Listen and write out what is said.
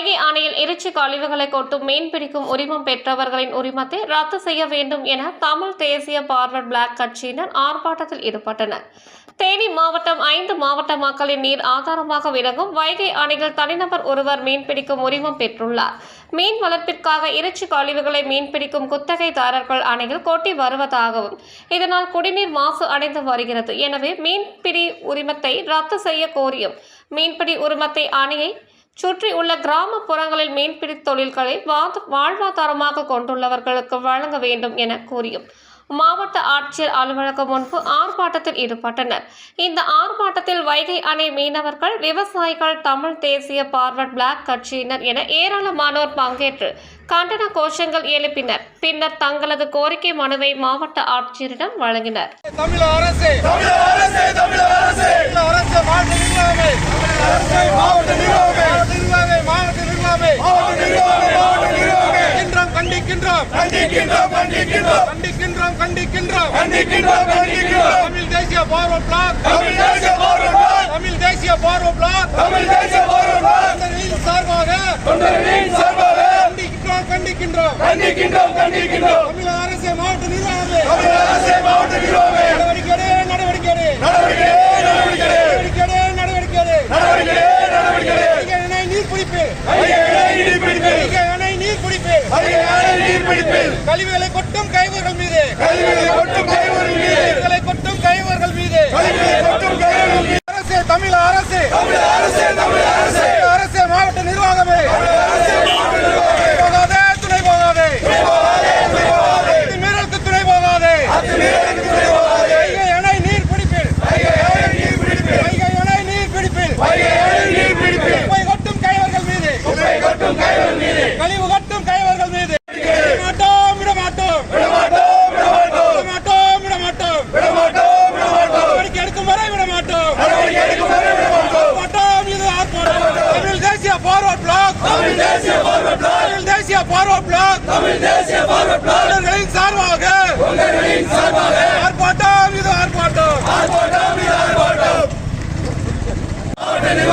வைகை ஆணையில் இறைச்சி கழிவுகளை கொட்டும் மீன் பிடிக்கும் உரிமம் பெற்றவர்களின் உரிமத்தை ரத்து செய்ய வேண்டும் என தமிழ் தேசிய பார்வர்ட் பிளாக் கட்சியினர் ஆர்ப்பாட்டத்தில் ஈடுபட்டனர். தேனி மாவட்டம் ஐந்து மாவட்ட மக்களின் நீர் ஆதாரமாக விளங்கும் வைகை அணையில் தனிநபர் ஒருவர் மீன்பிடிக்கும் உரிமம் பெற்றுள்ளார். மீன் வளர்ப்பிற்காக இறைச்சி கழிவுகளை மீன்பிடிக்கும் குத்தகைதாரர்கள் அணையில் கொட்டி வருவதாகவும் இதனால் குடிநீர் மாசு அடைந்து வருகிறது. எனவே மீன்பிடி உரிமத்தை ரத்து செய்ய கோரியும். மீன்பிடி உரிமத்தை அணையை சுற்றி உள்ள கிராமப்புறங்களில் மீன்பிடி தொழில்களை வாழ்வாதாரமாக கொண்டுள்ளவர்களுக்கு வழங்க வேண்டும் என கூறியும். மாவட்ட ஆட்சியர் அலுவலகம் முன்பு ஆர்ப்பாட்டத்தில் ஈடுபட்டனர். இந்த ஆர்ப்பாட்டத்தில் வைகை அணை மீனவர்கள் விவசாயிகள் தமிழ் தேசிய பார்வர்ட் பிளாக் கட்சியினர் என ஏராளமானோர் பங்கேற்று கண்டன கோஷங்கள் எழுப்பினர். பின்னர் தங்களது கோரிக்கை மனுவை மாவட்ட ஆட்சியரிடம் வழங்கினர் தமிழக அரசு தமிழக அரசு தமிழக அரசு மாவட்ட நிர்வாகமே மாவட்ட நிர்வாகமே மாவட்ட நிர்வாகமே மாவட்ட நிர்வாகமே மாவட்ட நிர்வாகமே கண்டிக்கின்றோம். கண்டிக்கின்றோம் கண்டிக்கின்றோம். கண்டிக்கின்றோம் கண்டிக்கின்றோம். கண்டிக்கின்றோம் கண்டிக்கின்றோம். தமிழ் தேசிய பிளாக். தமிழ் தேசிய பிளாக். தமிழ் தேசிய பார்வர்ட் பிளாக். தமிழ் தேசிய பார்வர்ட் பிளாக். சார்பாக சார்பாக கண்டிக்கின்றோம் கண்டிக்கின்றோம். கண்டிக்கின்றோம் கண்டிக்கின்றோம். தமிழக அரசு மாவட்ட நிர்வாகமே. தமிழக அரசு மாவட்ட நிர்வாகமே. நடவடிக்கை நடவடிக்கை. நடவடிக்கை நடவடிக்கை. நடவடிக்கை நீர்பிடிப்பு. கழிவுகளை கொட்டும் கைவர்கள் மீது. கழிவுகளை கொட்டும் கைவர்கள் மீது அரசு தமிழ் அரசு தமிழ் அரசு மாவட்ட நிர்வாகமே போகாதே துணை போகாதே மீறலுக்கு துணை போகாதே வைகை அணை நீர்பிடிப்பில் வைகை அணை நீர்பிடிப்பில் குப்பை கொட்டும் கைவர்கள் மீது கழிவு கொட்டும் கைவர்கள் மீது விட மாட்டோம் விட மாட்டோம் விட மாட்டோம் விட மாட்டோம் நடவடிக்கை எடுக்கும் வரை விட மாட்டோம் மாட்டோம் இது ஆர்ப்பாட்டம் தமிழ் தேசிய ஃபார்வர்ட் பிளாக் தமிழ் தேசிய ஃபார்வர்ட் பிளாக். தமிழ் தேசிய ஃபார்வர்ட் பிளாக். தமிழ் தேசிய ஃபார்வர்ட் பிளாக். தொண்டர்களின் சார்பாக ஆர்ப்பாட்டம் இது ஆர்ப்பாட்டம். தமிழ் அரசு தமிழ் அரசு துணை